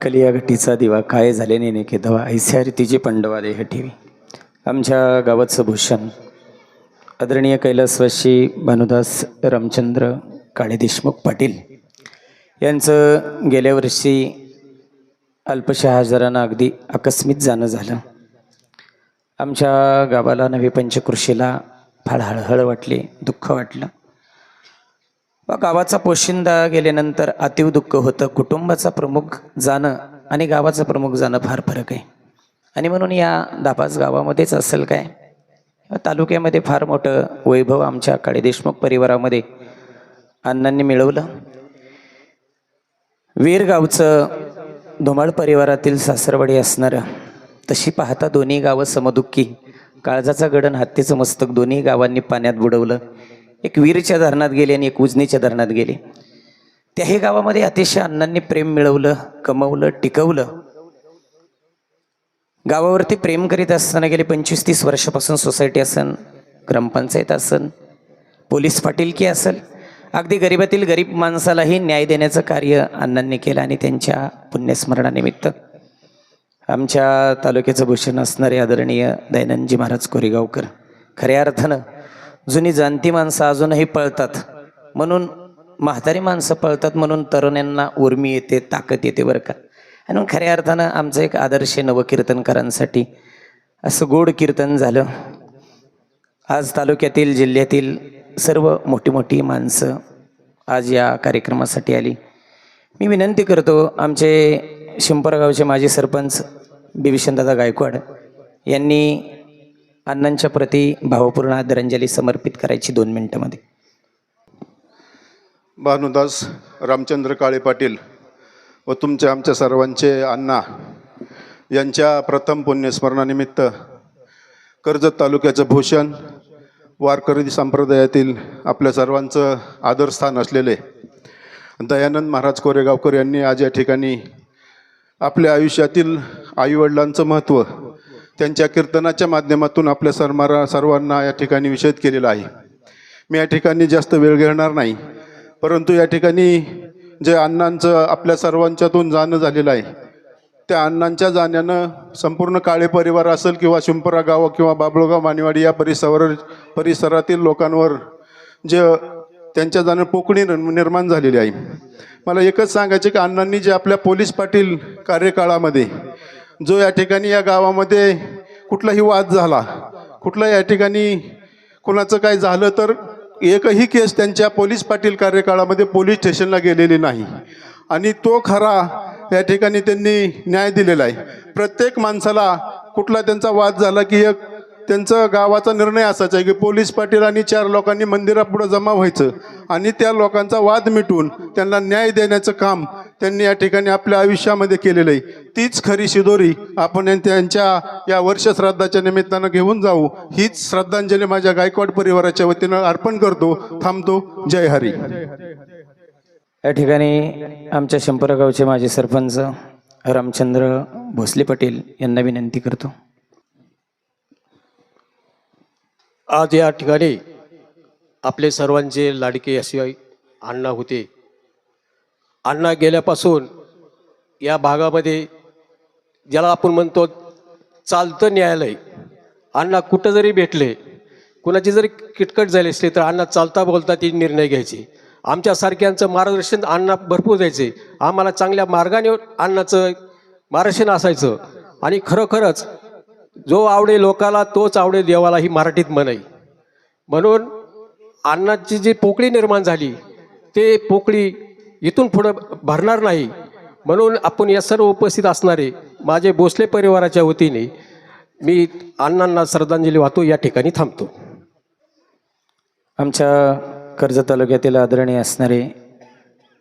कलिया घटीचा दिवा काय झाले नेने केदवा ऐस्या रीतीची पंडवा देह ठेवी. आमच्या गावाचं भूषण आदरणीय कैलासवासी भानुदास रामचंद्र काळे देशमुख पाटील यांचं गेल्या वर्षी अल्पशा हजारांना अगदी आकस्मित जाणं झालं. आमच्या गावाला नवी पंचकृषीला फार हळहळ वाटली दुःख वाटलं. व गावाचा पोशिंदा गेल्यानंतर अतीव दुःख होतं. कुटुंबाचा प्रमुख जाणं आणि गावाचं प्रमुख जाणं फार फरक आहे. आणि म्हणून या दापास गावामध्येच असेल काय? तालुक्यामध्ये फार मोठं वैभव आमच्या काळे देशमुख परिवारामध्ये अण्णांनी मिळवलं. वीरगावचं धुमाळ परिवारातील सासरवाडी असणारं तशी पाहता दोन्ही गावं समदुःखी. काळजाचा गडण हत्तीचं मस्तक दोन्ही गावांनी पाण्यात बुडवलं. एक वीरच्या धरणात गेले आणि एक उजनीच्या धरणात गेले. त्याही गावामध्ये अतिशय अण्णांनी प्रेम मिळवलं कमवलं टिकवलं. गावावरती प्रेम करीत असताना गेले पंचवीस तीस वर्षापासून सोसायटी असन ग्रामपंचायत असन पोलीस पाटीलकी असेल. अगदी गरिबातील गरीब माणसालाही न्याय देण्याचं कार्य अण्णांनी केलं आणि त्यांच्या पुण्यस्मरणानिमित्त आमच्या तालुक्याचं भूषण असणारे आदरणीय दयानंदजी महाराज कोरेगावकर खऱ्या अर्थानं जुनी जाणती माणसं अजूनही पळतात. म्हणून म्हातारी माणसं पळतात म्हणून तरुणांना उर्मी येते ताकद येते बरं का. आणि मग खऱ्या अर्थानं आमचं एक आदर्श नवकीर्तनकारांसाठी असं गोड कीर्तन झालं. आज तालुक्यातील जिल्ह्यातील सर्व मोठी मोठी माणसं आज या कार्यक्रमासाठी आली. मी विनंती करतो आमचे शिंपरगावचे माजी सरपंच बिभीषणदादा गायकवाड यांनी अण्णांच्या प्रती भावपूर्ण आदरांजली समर्पित करायची दोन मिनिटामध्ये. भानुदास रामचंद्र काळे पाटील व तुमच्या आमच्या सर्वांचे अण्णा यांच्या प्रथम पुण्यस्मरणानिमित्त कर्जत तालुक्याचं भूषण वारकरी संप्रदायातील आपल्या सर्वांचं आदरस्थान असलेले दयानंद महाराज कोरेगावकर यांनी आज या ठिकाणी आपल्या आयुष्यातील आईवडिलांचं महत्त्व त्यांच्या कीर्तनाच्या माध्यमातून आपल्या सर्मारा सर्वांना या ठिकाणी विषद केलेला आहे. मी या ठिकाणी जास्त वेळ घेणार नाही. परंतु या ठिकाणी जे अण्णांचं आपल्या सर्वांच्यातून जाणं झालेलं आहे त्या अण्णांच्या जाण्यानं संपूर्ण काळे परिवार असेल किंवा शिंपरा गाव किंवा बाबळगाव मानेवाडी या परिसरावर परिसरातील लोकांवर जे त्यांच्या जाणं पोकणी निर्म- निर्माण झालेली आहे. मला एकच सांगायचे की अण्णांनी जे आपल्या पोलीस पाटील कार्यकाळामध्ये जो या ठिकाणी या गावामध्ये कुठलाही वाद झाला कुठला या ठिकाणी कोणाचं काय झालं तर एकही केस त्यांच्या पोलीस पाटील कार्यकाळामध्ये पोलीस स्टेशनला गेलेली नाही. आणि तो खरा या ठिकाणी त्यांनी न्याय दिलेला आहे. प्रत्येक माणसाला कुठला त्यांचा वाद झाला की एक त्यांचा गावाचा निर्णय असायचा आहे की पोलीस पाटील आणि चार लोकांनी मंदिरापुढं जमा व्हायचं आणि त्या लोकांचा वाद मिटून त्यांना न्याय देण्याचं काम त्यांनी या ठिकाणी आपल्या आयुष्यामध्ये केलेलं आहे. तीच खरी शिदोरी आपण या- त्यांच्या या वर्षश्राद्धाच्या निमित्तानं घेऊन जाऊ. हीच श्रद्धांजली माझ्या गायकवाड परिवाराच्या वतीनं अर्पण करतो. थांबतो. जय हरी. या ठिकाणी आमच्या शंपरगावचे माजी सरपंच रामचंद्र भोसले पाटील यांना विनंती करतो. आज या ठिकाणी आपले सर्वांचे लाडके असे अण्णा होते. अण्णा गेल्यापासून या भागामध्ये ज्याला आपण म्हणतो चालतं न्यायालय अण्णा कुठं जरी भेटले कुणाची जरी किटकट झाली असली तर अण्णा चालता बोलता ती निर्णय घ्यायची. आमच्यासारख्यांचं मार्गदर्शन अण्णा भरपूर द्यायचे. आम्हाला चांगल्या मार्गाने अण्णाचं मार्गदर्शन असायचं. आणि खरोखरच जो आवडे लोकाला तोच आवडे देवाला ही मराठीत म्हणाई म्हणून अण्णाची जी पोकळी निर्माण झाली ते पोकळी इथून पुढं भरणार नाही. म्हणून आपण या सर्व उपस्थित असणारे माझे भोसले परिवाराच्या वतीने मी अण्णांना श्रद्धांजली वाहतो या ठिकाणी थांबतो. आमच्या कर्जत तालुक्यातील आदरणीय असणारे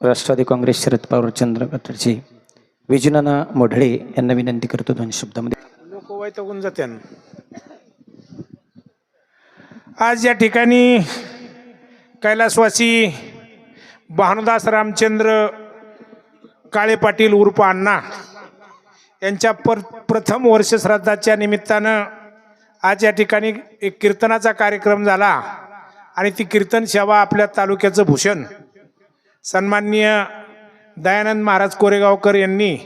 राष्ट्रवादी काँग्रेस शरद पवार चंद्र गटरचे विजनाना मोढळे यांना विनंती करतो दोन शब्दामध्ये. लोक वैतगून आज या ठिकाणी कैलासवासी भानुदास रामचंद्र काळे पाटील उर्फ अण्णा यांच्या पर प्रथम वर्ष श्रद्धाच्या निमित्तानं आज या ठिकाणी एक कीर्तनाचा कार्यक्रम झाला आणि ती कीर्तन सेवा आपल्या तालुक्याचं भूषण सन्माननीय दयानंद महाराज कोरेगावकर यांनी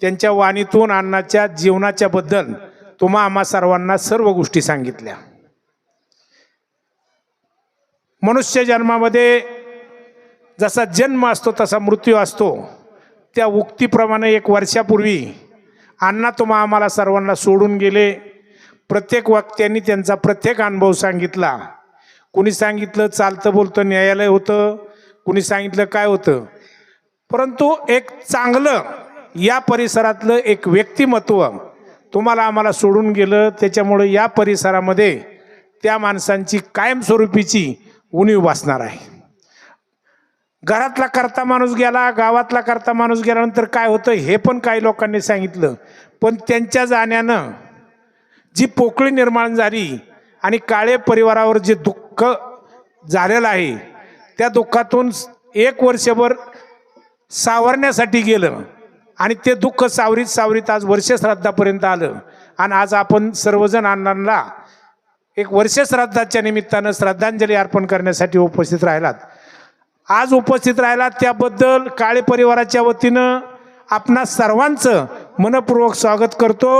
त्यांच्या वाणीतून अण्णाच्या जीवनाच्या बद्दल तुम्हा आम्हा सर्वांना सर्व गोष्टी सांगितल्या. मनुष्य जन्मामध्ये जसा जन्म असतो तसा मृत्यू असतो. त्या उक्तीप्रमाणे एक वर्षापूर्वी अण्णा तुम्हा आम्हाला सर्वांना सोडून गेले. प्रत्येक वक्त्यांनी त्यांचा प्रत्येक अनुभव सांगितला. कुणी सांगितलं चालतं बोलतं न्यायालय होतं. कुणी सांगितलं काय होतं. परंतु एक चांगलं या परिसरातलं एक व्यक्तिमत्व तुम्हाला आम्हाला सोडून गेलं. त्याच्यामुळे या परिसरामध्ये त्या माणसांची कायमस्वरूपीची उणीव भासणार आहे. घरातला करता माणूस गेला गावातला करता माणूस गेल्यानंतर काय होतं हे पण काही लोकांनी सांगितलं. पण त्यांच्या जाण्यानं जी पोकळी निर्माण झाली आणि काळे परिवारावर जे दुःख झालेलं आहे त्या दुःखातून एक वर्षभर सावरण्यासाठी गेलं आणि ते दुःख सावरीत सावरीत आज वर्षश्राद्धापर्यंत आलं. आणि आज आपण सर्वजण अण्णांना एक वर्षश्राद्धाच्या निमित्तानं श्रद्धांजली अर्पण करण्यासाठी उपस्थित राहिलात. आज उपस्थित राहिला त्याबद्दल काळे परिवाराच्या वतीनं आपणा सर्वांचं मनपूर्वक स्वागत करतो.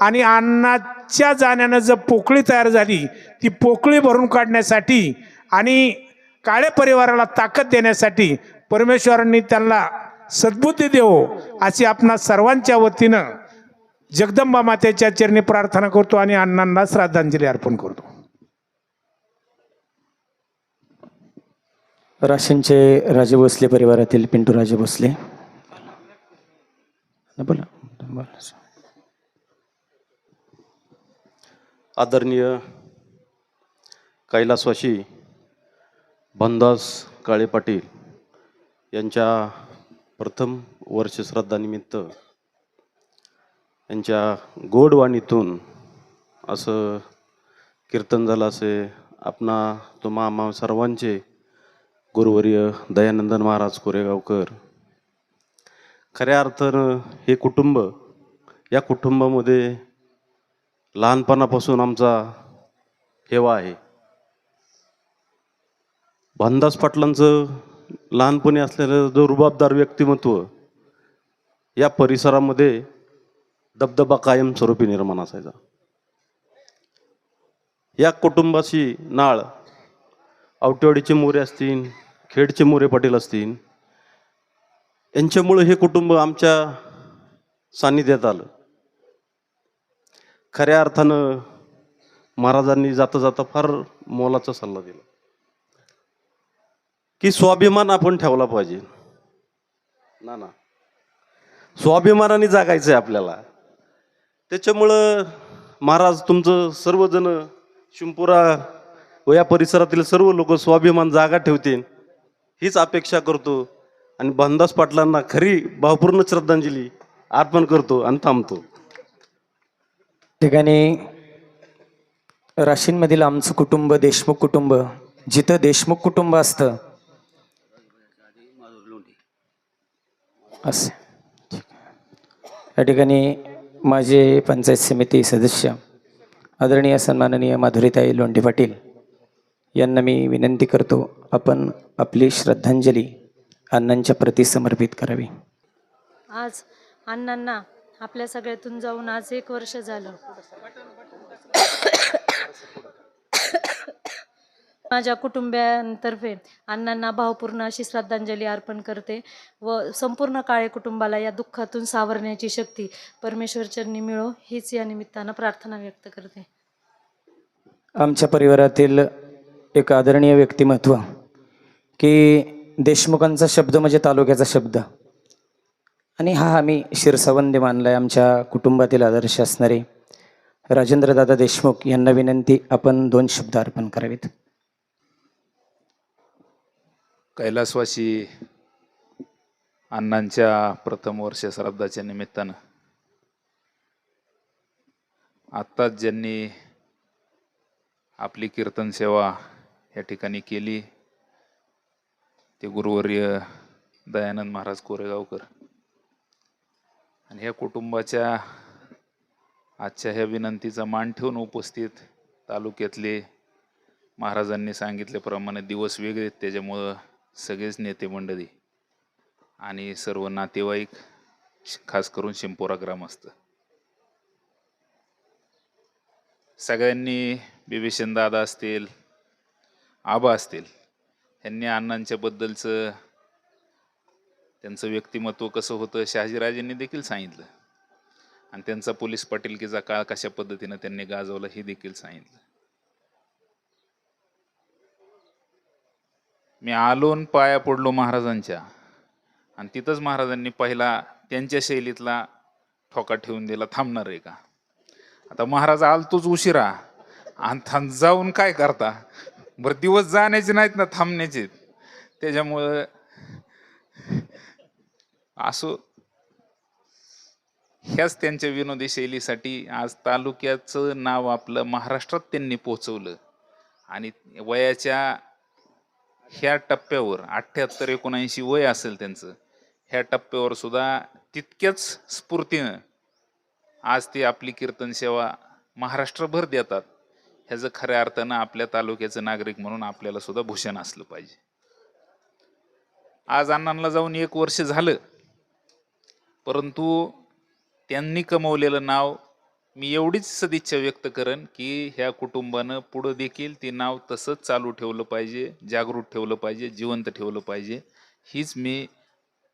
आणि अन्नाच्या जाण्यानं जर पोकळी तयार झाली ती पोकळी भरून काढण्यासाठी आणि काळे परिवाराला ताकद देण्यासाठी परमेश्वरांनी त्यांना सद्बुद्धी देवो अशी आपणा सर्वांच्या वतीनं जगदंबा मातेच्या चरणी प्रार्थना करतो आणि अण्णांना श्रद्धांजली अर्पण करतो. राशींचे राजे भोसले परिवारातील पिंटू राजे भोसले. बोला. बोला. आदरणीय कैलासवाशी भनदास काळे पाटील यांच्या प्रथम वर्षश्राद्धानिमित्त यांच्या गोडवाणीतून असं कीर्तन झालं असे आपणा तुम्हा आम्हा सर्वांचे गुरुवर्य दयानंदन महाराज कोरेगावकर. खऱ्या अर्थानं हे कुटुंब या कुटुंबामध्ये लहानपणापासून आमचा हेवा आहे. भानदास पाटलांचं लहानपणी असलेलं जो रुबाबदार व्यक्तिमत्व या परिसरामध्ये दबदबा कायमस्वरूपी निर्माण असायचा. या कुटुंबाशी नाळ आवटेवाडीचे मोरे असतील खेडचे मोरे पाटील असतील यांच्यामुळं हे कुटुंब आमच्या सान्निध्यात आलं. खऱ्या अर्थानं महाराजांनी जाता जाता फार मोलाचा सल्ला दिला. की स्वाभिमान आपण ठेवला पाहिजे. ना ना. स्वाभिमानाने जागायचं आहे आपल्याला. त्याच्यामुळं महाराज तुमचं सर्वजण शिंपुरा व या परिसरातील सर्व लोक स्वाभिमान जागा ठेवतील हीच अपेक्षा करतो. आणि बंदास पाटलांना खरी भावपूर्ण श्रद्धांजली अर्पण करतो आणि थांबतो. ठिकाणी राशींमधील आमचं कुटुंब देशमुख कुटुंब जिथं देशमुख कुटुंब असतं असं. ठीक या ठिकाणी माझे पंचायत समिती सदस्य आदरणीय सन्माननीय माधुरीताई लोंढे पाटील यांना मी विनंती करतो आपण आपली श्रद्धांजली अण्णांच्या प्रती समर्पित करावी. आज अण्णांना आपल्या सगळ्यातून जाऊन आज एक वर्ष झालं. माझ्या कुटुंबियांतर्फे अण्णांना भावपूर्ण अशी श्रद्धांजली अर्पण करते व संपूर्ण काळे कुटुंबाला या दुःखातून सावरण्याची शक्ती परमेश्वरचरणी मिळो हीच या निमित्तानं प्रार्थना व्यक्त करते. आमच्या परिवारातील एक आदरणीय व्यक्तिमत्व की देशमुखांचा शब्द म्हणजे तालुक्याचा शब्द. आणि हा आम्ही शिरसावंदे मानलाय आमच्या कुटुंबातील आदर्श असणारे राजेंद्रदादा देशमुख यांना विनंती आपण दोन शब्द अर्पण करावेत. कैलासवासी अण्णांच्या प्रथम वर्ष श्राद्धाच्या निमित्तानं आत्ताच ज्यांनी आपली कीर्तन सेवा या ठिकाणी केली. ते गुरुवर्य दयानंद महाराज कोरेगावकर. आणि ह्या कुटुंबाच्या आजच्या ह्या विनंतीचा मान ठेवून उपस्थित तालुक्यातले महाराजांनी सांगितल्याप्रमाणे दिवस वेगळे आहेत. त्याच्यामुळं सगळेच नेते मंडळी आणि सर्व नातेवाईक खास करून शिंपोरा ग्रामस्थ. सगळ्यांनी बिभीषण दादा असतील आबा असतील. यांनी अण्णांच्याबद्दलचं त्यांचं व्यक्तिमत्व कसं होतं शहाजीराजेंनी देखील सांगितलं. आणि त्यांचा पोलीस पाटीलकीचा काळ कशा पद्धतीनं त्यांनी गाजवला हे देखील सांगितलं. मी आलो पाया पडलो महाराजांच्या. आणि तिथंच महाराजांनी पहिला त्यांच्या शैलीतला ठोका ठेवून दिला थांबणार आहे का? आता महाराज आलतोच उशिरा. आणि थांब जाऊन काय करता? बरं दिवस जाण्याचे नाहीत ना थांबण्याचे. त्याच्यामुळं असो. ह्याच त्यांच्या विनोदी शैलीसाठी आज तालुक्याचं नाव आपलं महाराष्ट्रात त्यांनी पोचवलं. आणि वयाच्या ह्या टप्प्यावर अठ्ठ्याहत्तर एकोणऐंशी वय असेल त्यांचं ह्या टप्प्यावर सुद्धा तितक्याच स्फूर्तीनं आज ते आपली कीर्तन सेवा महाराष्ट्रभर देतात. ह्याचं खऱ्या अर्थानं आपल्या तालुक्याचं नागरिक म्हणून आपल्याला सुद्धा भूषण असलं पाहिजे. आज अण्णांना जाऊन एक वर्ष झालं परंतु त्यांनी कमवलेलं नाव मी एवढीच सदिच्छा व्यक्त करेन की ह्या कुटुंबानं पुढं देखील ते नाव तसंच चालू ठेवलं पाहिजे जागृत ठेवलं पाहिजे जिवंत ठेवलं पाहिजे हीच मी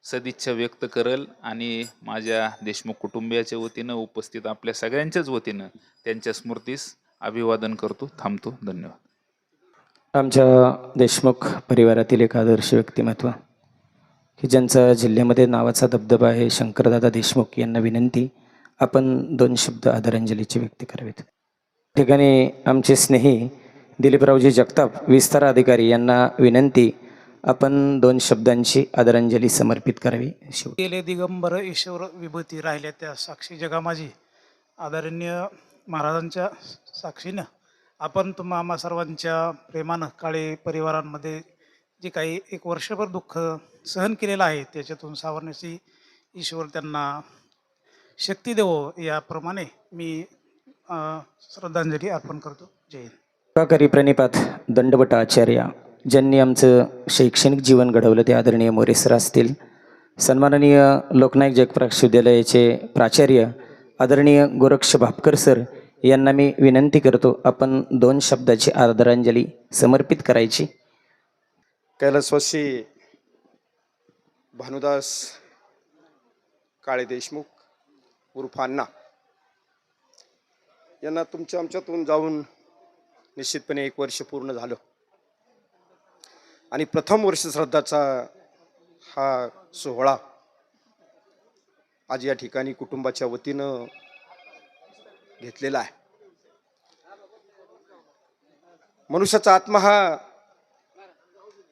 सदिच्छा व्यक्त करेल आणि माझ्या देशमुख कुटुंबियाच्या वतीनं उपस्थित आपल्या सगळ्यांच्याच वतीनं त्यांच्या स्मृतीस अभिवादन करतो. थांबतो. धन्यवाद. आमच्या देशमुख परिवारातील एक आदर्श व्यक्तिमत्व. की ज्यांचा जिल्ह्यामध्ये नावाचा दबदबा आहे शंकरदादा देशमुख यांना विनंती आपण दोन शब्द आदरांजलीची व्यक्त करावेत. ठिकाणी आमचे स्नेही दिलीपरावजी जगताप विस्तार अधिकारी यांना विनंती आपण दोन शब्दांची आदरांजली समर्पित करावी. गेले दिगंबर ईश्वर विभूती राहिल्या त्या साक्षी जगा माझी आदरणीय महाराजांच्या साक्षीनं आपण तुम्हा आम्हा सर्वांच्या प्रेमानं काळे परिवारांमध्ये जे काही एक वर्षभर दुःख सहन केलेलं आहे त्याच्यातून सावरण्याची ईश्वर त्यांना शक्ती देवो याप्रमाणे मी श्रद्धांजली अर्पण करतो. जय हिंद. प्रणिपात दंडवट आचार्य ज्यांनी आमचं शैक्षणिक जीवन घडवलं ते आदरणीय मोरे सर असतील सन्माननीय लोकनायक जगप्रकाश विद्यालयाचे प्राचार्य आदरणीय गोरक्ष भापकर सर यांना मी विनंती करतो आपण दोन शब्दाची आदरांजली समर्पित करायची. कैलासवासी भानुदास काळे देशमुख उर्फ अण्णा यांना तुमच्या आमच्यातून जाऊन निश्चितपणे एक वर्ष पूर्ण झालं. आणि प्रथम वर्ष श्रद्धाचा हा सोहळा आज या ठिकाणी कुटुंबाच्या वतीनं घेतलेला आहे. मनुष्याचा आत्मा हा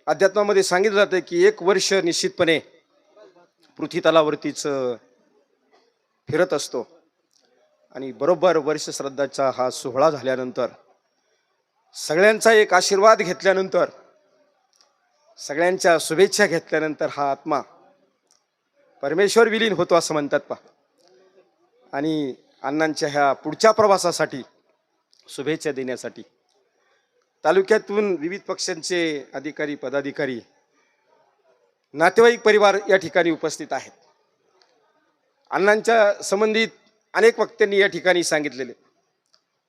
अध्यात्मामध्ये सांगितलं जातं की एक वर्ष निश्चितपणे पृथ्वीतलावरतीच फिरत असतो. आणि बरोबर वर्ष श्रद्धाचा हा सोहळा झाल्यानंतर सगळ्यांचा एक आशीर्वाद घेतल्यानंतर सगळ्यांच्या शुभेच्छा घेतल्यानंतर हा आत्मा परमेश्वर विलीन होतो असं म्हणतात पा आणि अण्णांच्या ह्या पुढच्या प्रवासासाठी शुभेच्छा देण्यासाठी. तालुक्यातून विविध पक्षांचे अधिकारी पदाधिकारी नातेवाईक परिवार या ठिकाणी उपस्थित आहेत. अण्णांच्या संबंधित अनेक वक्त्यांनी या ठिकाणी सांगितलेले.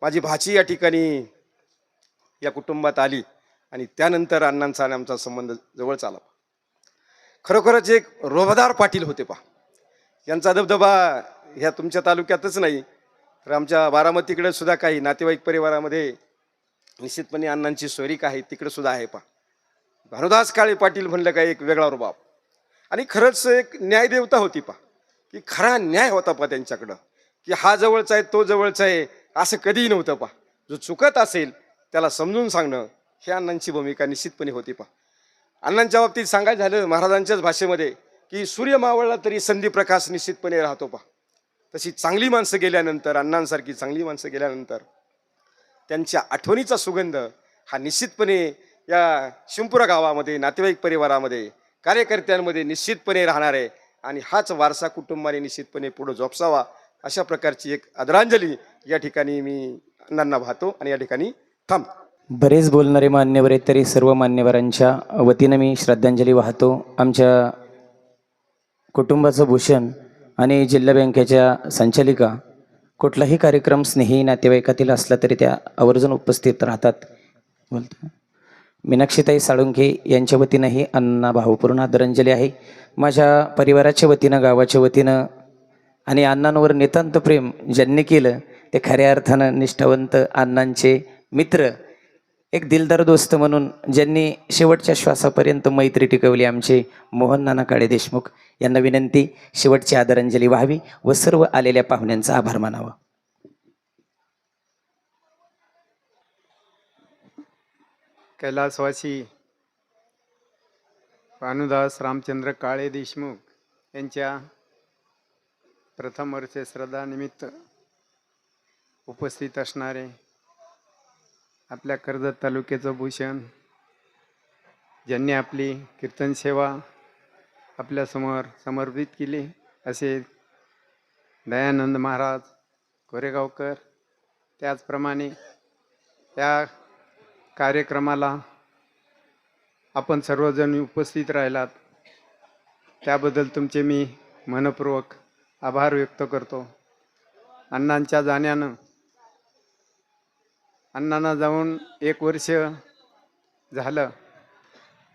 माझी भाची या ठिकाणी या कुटुंबात आली आणि त्यानंतर अण्णांचा आणि आमचा संबंध जवळ चाला खरोखरच एक रोबदार पाटील होते पा यांचा दबदबा ह्या तुमच्या तालुक्यातच नाही. तर आमच्या बारामतीकडे सुद्धा काही नातेवाईक परिवारामध्ये निश्चितपणे अण्णांची स्वरिक आहे तिकडे सुद्धा आहे पा भानुदास काळे पाटील म्हणलं काय एक वेगळा रुबाब. आणि खरंच एक न्यायदेवता होती पा की खरा न्याय होता पा त्यांच्याकडं. की हा जवळचा आहे तो जवळचा आहे असं कधीही नव्हतं पा जो चुकत असेल त्याला समजून सांगणं ही अण्णांची भूमिका निश्चितपणे होती पा अण्णांच्या बाबतीत सांगायचं झालं महाराजांच्याच भाषेमध्ये की सूर्य मावळला तरी संधी प्रकाश निश्चितपणे राहतो पा तशी चांगली माणसं गेल्यानंतर अण्णांसारखी चांगली माणसं गेल्यानंतर त्यांच्या आठवणीचा सुगंध हा निश्चितपणे या शिंपुरा गावामध्ये नातेवाईक परिवारामध्ये कार्यकर्त्यांमध्ये निश्चितपणे राहणार आहे. आणि हाच वारसा कुटुंबाने निश्चितपणे पुढं जोपसावा अशा प्रकारची एक आदरांजली या ठिकाणी मी अण्णांना वाहतो आणि या ठिकाणी थांब बरेच बोलणारे मान्यवर आहेत तरी सर्व मान्यवरांच्या वतीनं मी श्रद्धांजली वाहतो. आमच्या कुटुंबाचं भूषण आणि जिल्हा बँकेच्या संचालिका कुठलाही कार्यक्रम स्नेही नातेवाईकातील असला तरी त्या आवर्जून उपस्थित राहतात. बोलतो. मीनाक्षीताई साळुंखे यांच्या वतीनंही अण्णा भावपूर्ण आदरांजली आहे. माझ्या परिवाराच्या वतीनं गावाच्या वतीनं आणि अण्णांवर नितांत प्रेम ज्यांनी केलं ते खऱ्या अर्थानं निष्ठावंत अण्णांचे मित्र एक दिलदार दोस्त म्हणून ज्यांनी शेवटच्या श्वासापर्यंत मैत्री टिकवली आमचे मोहन नाना काळे देशमुख यांना विनंती शेवटची आदरांजली व्हावी व सर्व आलेल्या पाहुण्यांचा आभार मानावा. कैलासवासी भानुदास रामचंद्र काळे देशमुख यांच्या प्रथम वर्ष श्रद्धानिमित्त उपस्थित असणारे आपल्या कर्जत तालुक्याचं भूषण ज्यांनी आपली कीर्तन सेवा आपल्यासमोर समर्पित केली असे दयानंद महाराज कोरेगावकर त्याचप्रमाणे त्या कार्यक्रमाला आपण सर्वजण उपस्थित राहिलात. त्याबद्दल तुमचे मी मनपूर्वक आभार व्यक्त करतो. अण्णांच्या जाण्यानं अण्णांना जाऊन एक वर्ष झालं.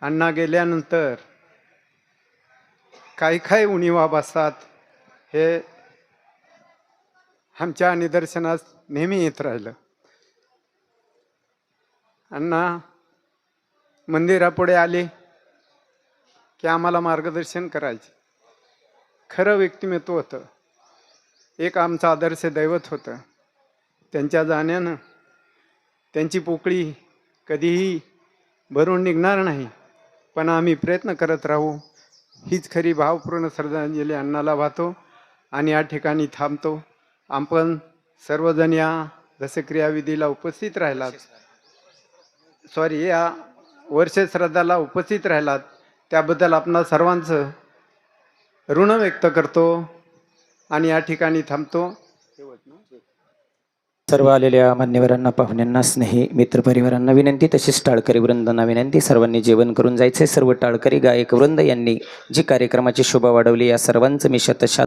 अण्णा गेल्यानंतर काही काही उणीवा बसतात. हे आमच्या निदर्शनास नेहमी येत राहिलं. अण्णा मंदिरापुढे आले की आम्हाला मार्गदर्शन करायचे. खरं व्यक्तिमत्व होतं. एक आमचं आदर्श दैवत होतं. त्यांच्या जाण्यानं त्यांची पोकळी कधीही भरून निघणार नाही. पण आम्ही प्रयत्न करत राहू. हीच खरी भावपूर्ण श्रद्धांजली अण्णाला वाहतो आणि या ठिकाणी थांबतो. आपण सर्वजण या दसक्रियाविधीला उपस्थित राहिलात. सॉरी या वर्ष श्रद्धाला उपस्थित राहिलात. त्याबद्दल आपणा सर्वांचं ऋण व्यक्त करतो आणि या ठिकाणी थांबतो. सर्व आलेल्या मान्यवरांना पाहुण्यांना स्नेही मित्रपरिवारांना विनंती तसेच टाळकरी वृंदांना विनंती. सर्वांनी जेवण करून जायचे सर्व टाळकरी गायक वृंद यांनी जी कार्यक्रमाची शोभा वाढवली या सर्वांचं मी शतशात